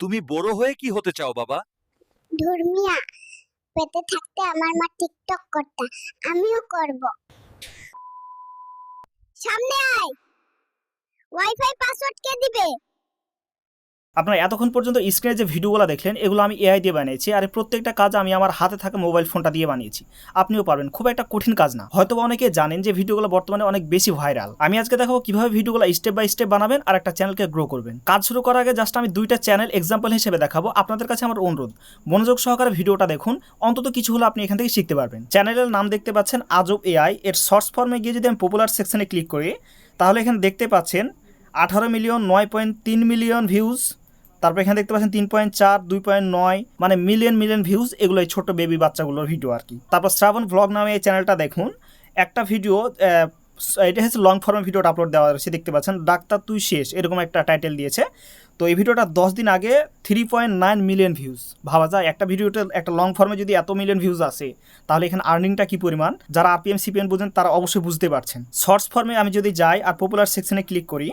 তুমি বড় হয়ে কি হতে চাও, বাবা? ধর্মিয়া, পেতে থাকতে আমার মা টিকটক করতে, আমিও করব। সামনে আয়! ওয়াইফাই পাসওয়ার্ড কে দিবে? আপনারা এতক্ষণ পর্যন্ত স্ক্রিনে যে ভিডিওগুলো দেখলেন, এগুলো আমি এআই দিয়ে বানিয়েছি আর প্রত্যেকটা কাজ আমি আমার হাতে থাকা মোবাইল ফোনটা দিয়ে বানিয়েছি। আপনিও পারবেন, খুব একটা কঠিন কাজ না। হয়তো অনেকে জানেন যে ভিডিওগুলো বর্তমানে অনেক বেশি ভাইরাল আমি আজকে দেখাবো কীভাবে ভিডিওগুলো স্টেপ বাই স্টেপ বানাবেন আর একটা চ্যানেলকে গ্রো করবেন। কাজ শুরু করার আগে জাস্ট আমি দুইটা চ্যানেল এক্সাম্পল হিসেবে দেখাবো। আপনাদের কাছে আমার অনুরোধ, মনোযোগ সহকারে ভিডিওটা দেখুন। অন্তত কিছু হলো আপনি এখান থেকে শিখতে পারবেন। চ্যানেলের নাম দেখতে পাচ্ছেন আজব এআই এর শর্টস ফর্মে গিয়ে যদি আমি পপুলার সেকশনে ক্লিক করি, তাহলে এখানে দেখতে পাচ্ছেন আঠারো মিলিয়ন নয় পয়েন্ট তিন মিলিয়ন ভিউজ তারপর এখানে দেখতে পাচ্ছেন তিন পয়েন্ট চার, দুই পয়েন্ট নয় মানে মিলিয়ন মিলিয়ন ভিউজ এগুলো এই ছোট বেবি বাচ্চাগুলোর ভিডিও আর কি। তারপর শ্রাবণ ভ্লগ নামে এই চ্যানেলটা দেখুন। একটা ভিডিও এটা হচ্ছে লং ফর্মের ভিডিওটা আপলোড দেওয়া রয়েছে, দেখতে পাচ্ছেন। ডাক্তার তুই শেষ, এরকম একটা টাইটেল দিয়েছে। তো এই ভিডিওটা দশ দিন আগে three point nine million views ভাবা যায়, একটা ভিডিওতে একটা লং ফর্মে যদি এত মিলিয়ন ভিউজ আসে, তাহলে এখানে আর্নিংটা কি পরিমাণ? যারা আরপিএম সিপিএম বুঝেন, তারা অবশ্যই বুঝতে পারছেন। শর্টস ফর্মে আমি যদি যাই আর পপুলার সেকশনে ক্লিক করি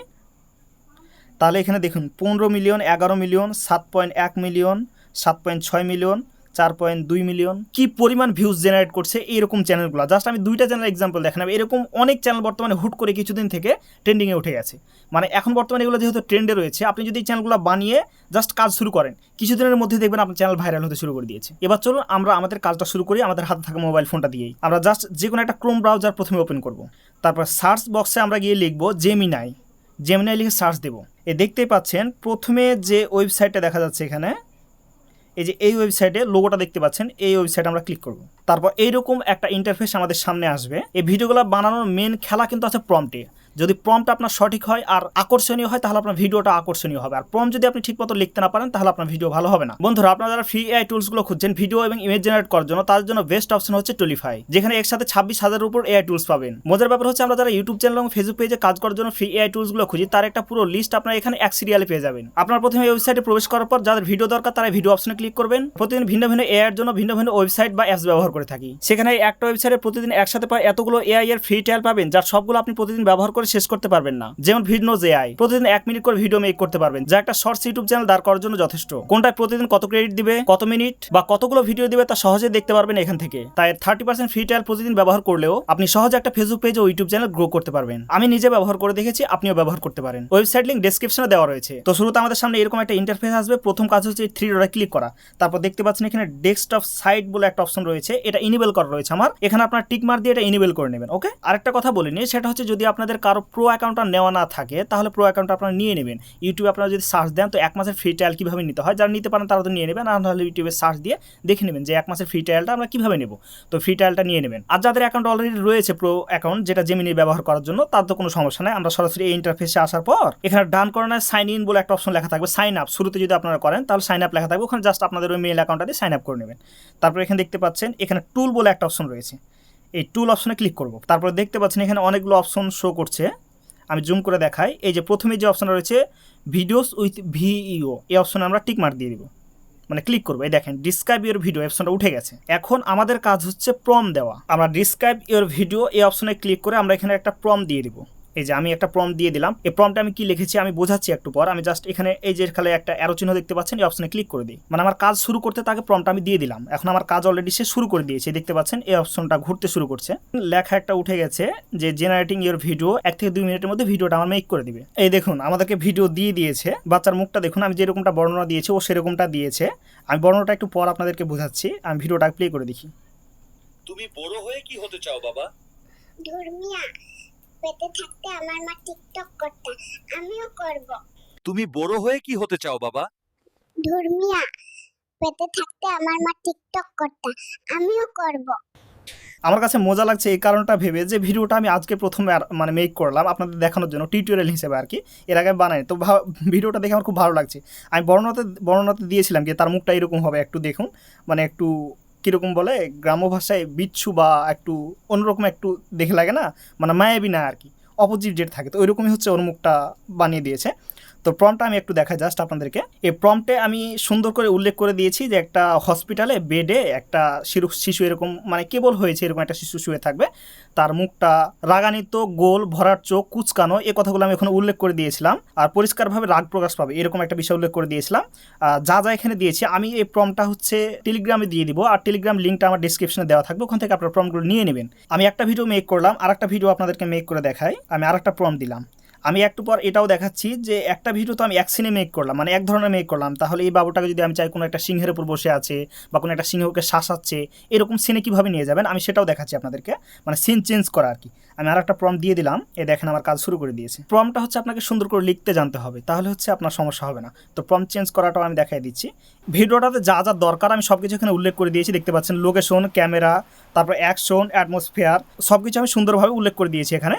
তাহলে এখানে দেখুন, পনেরো মিলিয়ন, এগারো মিলিয়ন, সাত পয়েন্ট এক মিলিয়ন, সাত পয়েন্ট ছয় মিলিয়ন, চার পয়েন্ট দুই মিলিয়ন। কি পরিমাণ ভিউজ জেনারেট করছে এরকম চ্যানেলগুলো জাস্ট আমি দুইটা চ্যানেল এক্সাম্পল দেখালাম। এরকম অনেক চ্যানেল বর্তমানে হুট করে কিছুদিন থেকে ট্রেন্ডিংয়ে উঠে গেছে। মানে এখন বর্তমানে এগুলো যেহেতু ট্রেন্ডে রয়েছে, আপনি যদি এই চ্যানেলগুলো বানিয়ে জাস্ট কাজ শুরু করেন, কিছুদিনের মধ্যে দেখবেন আপনার চ্যানেল ভাইরাল হতে শুরু করে দিয়েছে। এবার চলুন আমরা আমাদের কাজটা শুরু করি, আমাদের হাতে থাকা মোবাইল ফোনটা দিয়েই। আমরা জাস্ট যে কোনো একটা ক্রোম ব্রাউজার প্রথমে ওপেন করব। তারপর সার্চ বক্সে আমরা গিয়ে লিখব জেমিনাই জেমিনাই লিখে সার্চ দেবো। এ দেখতেই পাচ্ছেন, প্রথমে যে ওয়েবসাইটটা দেখা যাচ্ছে এখানে, এই যে এই ওয়েবসাইটে লোগোটা দেখতে পাচ্ছেন, এই ওয়েবসাইটে আমরা ক্লিক করব। তারপর এইরকম একটা ইন্টারফেস আমাদের সামনে আসবে। এই ভিডিওগুলো বানানোর মেন খেলা কিন্তু আছে প্রম্পটে যদি প্রম্পট আপনার সঠিক হয় আর আকর্ষণীয় হয়, তাহলে আপনার ভিডিওটা আকর্ষণীয় হবে। আর প্রম যদি আপনি ঠিকমতো লিখতে না পারেন, তাহলে আপনার ভিডিও ভালো হবে না। বন্ধুরা, আপনারা যারা ফ্রি এআই টুলসগুলো খুঁজছেন ভিডিও এবং ইমেজ জেনারেট করার জন্য তার জন্য বেস্ট অপশন হচ্ছে টুলিফাই যেখানে একসাথে ছাব্বিশ হাজারের উপর এআই টুলস পাবেন। মজার ব্যাপার হচ্ছে, আমরা যারা ইউটিউব চ্যানেল এবং ফেসবুক পেজে কাজ করার জন্য ফ্রি এআই টুলসগুলো খুঁজি, তার একটা পুরো লিস্ট আপনারা এখানে এক সিরিয়ালে পেয়ে যাবেন। আপনার প্রথমে ওয়েবসাইটে প্রবেশ করার পর, যাদের ভিডিও দরকার, তারা ভিডিও অপশনে ক্লিক করবেন। প্রতিদিন ভিন্ন ভিন্ন এআই এর জন্য ভিন্ন ভিন্ন ওয়েবসাইট বা অ্যাপস ব্যবহার করে থাকি। সেখানে একটা ওয়েবসাইটে প্রতিদিন একসাথে পায় এতগুলো এআই এর ফ্রি ট্রায়াল পাবেন, যার সবগুলো আপনি প্রতিদিন ব্যবহার করে শেষ করতে পারবেন না। যেমন ভিডিও যে আই প্রতিদিন এক মিনিট করে ভিডিও মেক করতে পারবেন, যা একটা শর্টস ইউটিউব চ্যানেল দাঁড় করার জন্য যথেষ্ট। কোনটায় প্রতিদিন কত ক্রেডিট দিবে, কত মিনিট বা কতগুলো ভিডিও দিবে তা সহজে দেখতে পারবেন এখান থেকে। তাই থার্টি পার্সেন্ট ফ্রি ট্রায়াল প্রতিদিন ব্যবহার করলেও আপনি সহজে একটা ফেসবুক পেজ ও ইউটিউব চ্যানেল গ্রো করতে পারবেন। আমি নিজে ব্যবহার করে দেখেছি, আপনিও ব্যবহার করতে পারেন। ওয়েবসাইট লিঙ্ক ডেসক্রিপশনে দেওয়া রয়েছে। তো শুরুতে আমাদের সামনে এরকম একটা ইন্টারফেস আসবে। প্রথম কাজ হচ্ছে থ্রি ডটে ক্লিক করা। তারপর দেখতে পাচ্ছেন এখানে ডেস্কটপ সাইট বলে একটা অপশন রয়েছে। এটা ইনেবল করা রয়েছে আমার। এখানে আপনার টিক মার দিয়ে এটা ইনেবল করে নেবেন ওকে আরেকটা কথা বলিনি সেটা হচ্ছে যদি আপনাদের কারও প্রো অ্যাকাউন্টটা নেওয়া না থাকে, তাহলে প্রো অ্যাকাউন্ট আপনারা নিয়ে নেবেন। ইউটিউবে আপনারা যদি সার্চ দেন, তো এক মাসের ফ্রি ট্রায়াল কীভাবে নিতে হয়? যারা নিতে পারেন, তারা তো নিয়ে নেবেন। আর নাহলে ইউটিউবে সার্চ দিয়ে দেখে নেবেন যে এক মাসের ফ্রি ট্রায়ালটা আমরা কীভাবে নেব। তো ফ্রি ট্রায়ালটা নিয়ে নেবেন। আর যাদের অ্যাকাউন্ট অলরেডি রয়েছে প্রো অ্যাকাউন্ট যেটা জেমিনি ব্যবহার করার জন্য, তার তো কোনো সমস্যা নেই। আমরা সরাসরি এই ইন্টারফেসে আসার পর, এখানে ডান কর্নার সাইন ইন বলে একটা অপশন লেখা থাকবে সাইন আপ শুরুতে যদি আপনারা করেন, তাহলে সাইন আপ লেখা থাকবে। ওখানে জাস্ট আপনাদের ওই মেল অ্যাকাউন্টটা দিয়ে সাইন আপ করে নেবেন। তারপর এখানে দেখতে পাচ্ছেন, এখানে টুল বলে একটা অপশন রয়েছে। এই টুল অপশনে ক্লিক করব। তারপরে দেখতে পাচ্ছেন এখানে অনেকগুলো অপশন শো করছে। আমি জুম করে দেখাই। এই যে প্রথমে যে অপশন রয়েছে ভিডিওস উইথ ভিইও এই অপশনে আমরা টিক মার দিয়ে দিব। মানে ক্লিক করব। এই দেখেন ডিসক্রাইব ইউর ভিডিও অপশনটা উঠে গেছে। এখন আমাদের কাজ হচ্ছে প্রম দেওয়া। আমরা ডিসক্রাইব ইউর ভিডিও এই অপশনে ক্লিক করে আমরা এখানে একটা প্রম দিয়ে দিব। এই যে আমি একটা প্রম দিয়ে দিলাম। এই প্রমটা আমি কি লিখেছি আমি বোঝাচ্ছি একটু পর। আমি জাস্ট এখানে এই যে খালে একটা অ্যারো চিহ্ন দেখতে পাচ্ছেন এই অপশনে ক্লিক করে দিই। মানে আমার কাজ শুরু করতে তাকে প্রমটা আমি দিয়ে দিলাম। এখন আমার কাজ অলরেডি সে শুরু করে দিয়েছে। দেখতে পাচ্ছেন এই অপশনটা ঘুরতে শুরু করছে। লেখা একটা উঠে গেছে যে জেনারেটিং ইউর ভিডিও এক থেকে দুই মিনিটের মধ্যে ভিডিওটা আমার মেক করে দিবে। এই দেখুন আমাদেরকে ভিডিও দিয়ে দিয়েছে। বাচ্চার মুখটা দেখুন আমি যেরকমটা বর্ণনা দিয়েছি ও সেরকমটা দিয়েছে। আমি বর্ণনাটা একটু পর আপনাদেরকে বোঝাচ্ছি। আমি ভিডিওটা প্লে করে দেখি। তুমি বড় হয়ে কি হতে চাও বাবা? ধর্মিয়া। পেতে থাকতে আমার মা টিকটক করতা আমিও করব। তুমি বড় হয়ে কি হতে চাও বাবা? ধর্মিয়া পেতে থাকতে আমার মা টিকটক করতা আমিও করব। আমার কাছে মজা লাগছে এই কারণটা ভেবে যে ভিডিওটা আমি আজকে প্রথমে আর- মানে মেক করলাম আপনাদের দেখানোর জন্য টিউটোরিয়াল হিসেবে আর কি। এর আগে বানাই তো ভা- ভিডিওটা দেখে আমার খুব ভালো লাগছে। আমি বর্ণনাতে বর্ণনাতে দিয়েছিলাম যে তার মুখটা এরকম হবে একটু দেখুন মানে একটু কীরকম বলে, গ্রাম্য ভাষায় বিচ্ছু বা একটু অন্যরকম একটু দেখে লাগে না? মানে মায়াবিনা আর কি। অপোজিট যেটা থাকে, তো ওইরকমই হচ্ছে ওর মুখটা বানিয়ে দিয়েছে। তো প্রমটা আমি একটু দেখাই জাস্ট আপনাদেরকে। এই প্রমটে আমি সুন্দর করে উল্লেখ করে দিয়েছি যে একটা হসপিটালে বেডে একটা শিশু শিশু এরকম মানে কেবল হয়েছে, এরকম একটা শিশু শুয়ে থাকবে। তার মুখটা রাগান্বিত, গোল ভরার চোখ, কুচকানো, এ কথাগুলো আমি এখানে উল্লেখ করে দিয়েছিলাম। আর পরিষ্কারভাবে রাগ প্রকাশ পাবে, এরকম একটা বিষয় উল্লেখ করে দিয়েছিলাম। যা যা এখানে দিয়েছি, আমি এই প্রমটা হচ্ছে টেলিগ্রামে দিয়ে দিব। আর টেলিগ্রাম লিঙ্কটা আমার ডিসক্রিপশনে দেওয়া থাকবে, ওখান থেকে আপনার প্রমগুলো নিয়ে নেবেন। আমি একটা ভিডিও মেক করলাম আর একটা ভিডিও আপনাদেরকে মেক করে দেখাই। আমি আর একটা প্রম দিলাম। আমি একটু পর এটাও দেখাচ্ছি যে একটা ভিডিও তো আমি এক সিনে মেক করলাম মানে এক ধরনের মেক করলাম। তাহলে এই বাবুটাকে যদি আমি চাই কোনো একটা সিংহের উপর বসে আছে বা কোনো একটা সিংহকে শাসাচ্ছে, এরকম সিনে কীভাবে নিয়ে যাবেন? আমি সেটাও দেখাচ্ছি আপনাদেরকে মানে সিন চেঞ্জ করা আর কি। আমি আর একটা প্রম দিয়ে দিলাম, এ দেখেন আমার কাজ শুরু করে দিয়েছে। প্রমটা হচ্ছে আপনাকে সুন্দর করে লিখতে জানতে হবে, তাহলে হচ্ছে আপনার সমস্যা হবে না। তো প্রম চেঞ্জ করাটাও আমি দেখাই দিচ্ছি। ভিডিওটাতে যা যা দরকার, আমি সব কিছু এখানে উল্লেখ করে দিয়েছি, দেখতে পাচ্ছেন লোকেশন ক্যামেরা তারপর অ্যাকশন অ্যাটমসফিয়ার সব কিছু আমি সুন্দরভাবে উল্লেখ করে দিয়েছি এখানে।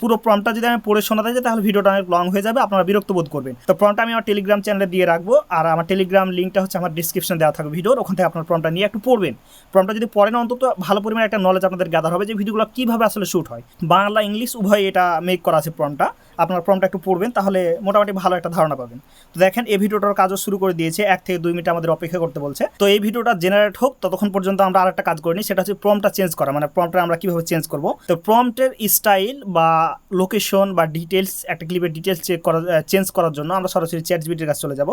পুরো প্রমটা যদি আমি পড়ে শোনাতে তাহলে ভিডিওটা অনেক লং হয়ে যাবে, আপনারা বিরক্ত বোধ করবেন। তো প্রমটা আমি আমার টেলিগ্রাম চ্যানেলে দিয়ে রাখব, আর আমার টেলিগ্রাম লিঙ্কটা হচ্ছে আমার ডিসক্রিপশন দেওয়া থাকবে ভিডিওর, ওখান থেকে আপনার প্রমটা নিয়ে একটু পড়বেন। প্রমটা যদি পড়েন অন্তত, ভালো পরিমাণে একটা নলেজ আপনাদের গ্যাদার হবে যে ভিডিওগুলো কীভাবে আসলে শ্যুট হয়। বাংলা, ইংলিশ, উভয় এটা মেক করা আছে প্রমটা আপনার ফর্মটা একটু পড়বেন, তাহলে মোটামুটি ভালো একটা ধারণা পাবেন। তো দেখেন, এই ভিডিওটার কাজও শুরু করে দিয়েছে, এক থেকে দুই মিনিট আমাদের অপেক্ষা করতে বলছে। তো এই ভিডিওটা জেনারেট হোক, ততক্ষণ পর্যন্ত আমরা আরেকটা কাজ করিনি সেটা হচ্ছে প্রমটা চেঞ্জ করা। মানে প্রমটা আমরা কীভাবে চেঞ্জ করব? তো প্রম্পটের স্টাইল বা লোকেশন বা ডিটেলস একটা ক্লিপের ডিটেলস চেক করা চেঞ্জ করার জন্য আমরা সরাসরি চ্যাট জিবিটির কাছে চলে যাব।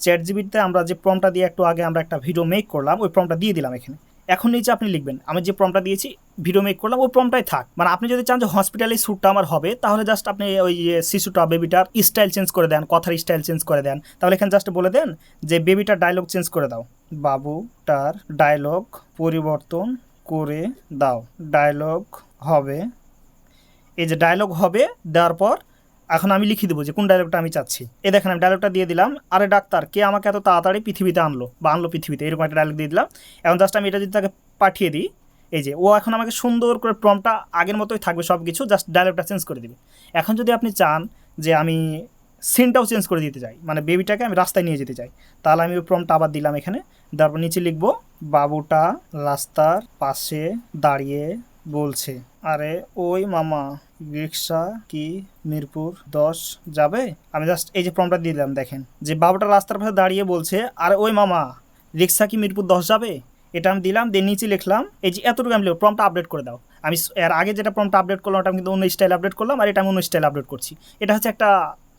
চ্যাট জিবিতে আমরা যে প্রমটা দিয়ে একটু আগে আমরা একটা ভিডিও মেক করলাম, ওই প্রমটা দিয়ে দিলাম এখানে। এখন নিচে আপনি লিখবেন, আমি যে প্রমটা দিয়েছি ভিডিও মেক করলাম, ওই প্রমটাই থাক। মানে আপনি যদি চান যে হসপিটালে শ্যুটটা আমার হবে, তাহলে জাস্ট আপনি ওই শিশুটা বেবিটার স্টাইল চেঞ্জ করে দেন, কথার স্টাইল চেঞ্জ করে দেন। তাহলে এখানে জাস্ট বলে দেন যে বেবিটার ডায়লগ চেঞ্জ করে দাও। বাবুটার ডায়লগ পরিবর্তন করে দাও। ডায়লগ হবে। এই যে ডায়লগ হবে, দেওয়ার পর এখন আমি লিখে দেবো যে কোন ডায়লগটা আমি চাচ্ছি। এ দেখেন আমি ডায়লগটা দিয়ে দিলাম। আরে ডাক্তার, কে আমাকে এত তাড়াতাড়ি পৃথিবীতে আনলো? বা আনলো পৃথিবীতে, এরকম একটা ডায়লগ দিয়ে দিলাম। এখন জাস্ট আমি এটা যদি তাকে পাঠিয়ে দিই, এই যে, ও এখন আমাকে সুন্দর করে প্রমটা আগের মতোই থাকবে সব কিছু জাস্ট ডায়লগটা চেঞ্জ করে দিবে। এখন যদি আপনি চান যে আমি সিনটাও চেঞ্জ করে দিতে চাই মানে বেবিটাকে আমি রাস্তায় নিয়ে যেতে চাই, তাহলে আমি ওই প্রমটা আবার দিলাম এখানে। তারপর নিচে লিখব, বাবুটা রাস্তার পাশে দাঁড়িয়ে বলছে, আরে ওই মামা। রিক্সা কি মিরপুর দশ যাবে? আমি জাস্ট এই যে ফর্মটা দিলাম, দেখেন। যে বাবাটা রাস্তার পাশে দাঁড়িয়ে বলছে, আর ওই মামা, রিক্সা কি মিরপুর দশ যাবে? এটা আমি দিলাম, দিয়ে নিচে লিখলাম, এই যে এতটুকু আমি প্রমটা আপডেট করে দাও। আমি এর আগে যেটা প্রমটা আপডেট করলাম, ওটা আমি কিন্তু অন্য স্টাইল আপডেট করলাম, আর এটা আমি অন্য স্টাইল আপডেট করছি। এটা হচ্ছে একটা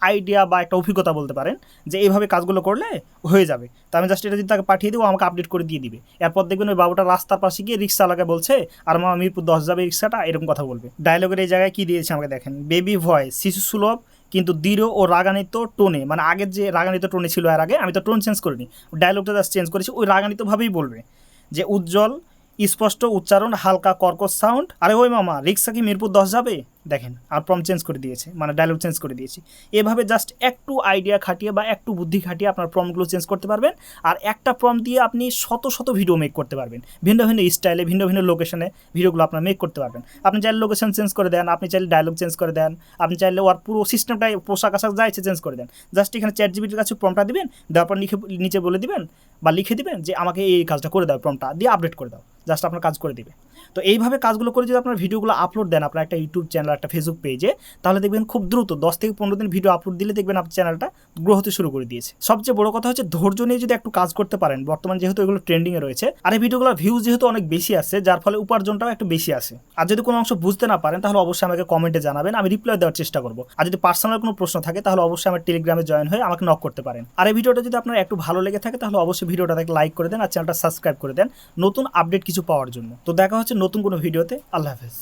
আইডিয়া বা একটা অভিজ্ঞতা বলতে পারেন যে এইভাবে কাজগুলো করলে হয়ে যাবে। তো আমি জাস্ট এটা যদি তাকে পাঠিয়ে দেবো আমাকে আপডেট করে দিয়ে দিবে। এরপর দেখবেন ওই বাবুটা রাস্তার পাশে গিয়ে রিক্সা বলছে, আর মামা মিরপুর দশ যাবে রিক্সাটা এরকম কথা বলবে। ডায়লগের এই জায়গায় কী দিয়েছে আমাকে দেখেন। বেবি ভয়েস শিশু সুলভ, কিন্তু দৃঢ় ও রাগান্বিত টোনে মানে আগের যে রাগান্বিত টোনে ছিল এর আগে, আমি তো টোন চেঞ্জ করিনি। ডায়লগটা জাস্ট চেঞ্জ করেছি, ওই রাগান্বিতভাবেই বলবে যে উজ্জ্বল, স্পষ্ট, উচ্চারণ, হালকা, কর্কশ সাউন্ড আরে ওই মামা রিক্সা কি মিরপুর দশ যাবে? দেখেন আর প্রম চেঞ্জ করে দিয়েছে মানে ডায়লগ চেঞ্জ করে দিয়েছি। এভাবে জাস্ট একটু আইডিয়া খাটিয়ে বা একটু বুদ্ধি খাটিয়ে আপনার প্রমগুলো চেঞ্জ করতে পারবেন, আর একটা প্রম দিয়ে আপনি শত শত ভিডিও মেক করতে পারবেন। ভিন্ন ভিন্ন স্টাইলে ভিন্ন ভিন্ন লোকেশনে ভিডিওগুলো আপনার মেক করতে পারবেন। আপনি চাইলে লোকেশন চেঞ্জ করে দেন, আপনি চাইলে ডায়লগ চেঞ্জ করে দেন, আপনি চাইলে ওর পুরো সিস্টেমটাই পোশাক আশাক যা ইচ্ছে চেঞ্জ করে দেন। জাস্ট এখানে চ্যাট জিবিটির কাছে প্রমটা দিবেন, দেওয়ার পর লিখে নিচে বলে দিবেন বা লিখে দিবেন যে, আমাকে এই কাজটা করে দাও প্রমটা দিয়ে আপডেট করে দাও। জাস্ট আপনার কাজ করে দিবে। তো এইভাবে কাজগুলো করে যদি আপনার ভিডিওগুলো আপলোড দেন, আপনার একটা ইউটিউব চ্যানেল একটা ফেসবুক পেজে তাহলে দেখবেন খুব দ্রুত দশ থেকে পনেরো দিন ভিডিও আপলোড দিলে দেখবেন আপনার চ্যানেলটা গ্রো হতে শুরু করে দিয়েছে। সবচেয়ে বড় কথা হচ্ছে ধৈর্য নিয়ে যদি একটু কাজ করতে পারেন, বর্তমান যেহেতু এগুলো ট্রেন্ডিংয়ে রয়েছে, আর এই ভিডিওগুলোর ভিউজ যেহেতু অনেক বেশি আসছে যার ফলে উপার্জনটাও একটু বেশি আসে আর যদি কোনো অংশ বুঝতে না পারেন, তাহলে অবশ্যই আমাকে কমেন্টে জানাবেন, আমি রিপ্লাই দেওয়ার চেষ্টা করব। আর যদি পার্সোনাল কোনো প্রশ্ন থাকে, তাহলে অবশ্যই আমার টেলিগ্রামে জয়েন হয়ে আমাকে নক করতে পারেন। আর এই ভিডিওটা যদি আপনার একটু ভালো লেগে থাকে, তাহলে অবশ্যই ভিডিওটাকে লাইক করে দেন, আর চ্যানেলটা সাবস্ক্রাইব করে দেন। নতুন আপডেট কিছু পাওয়ার জন্য। তো দেখা হচ্ছে নতুন কোনো ভিডিওতে আল্লাহ হাফেজ।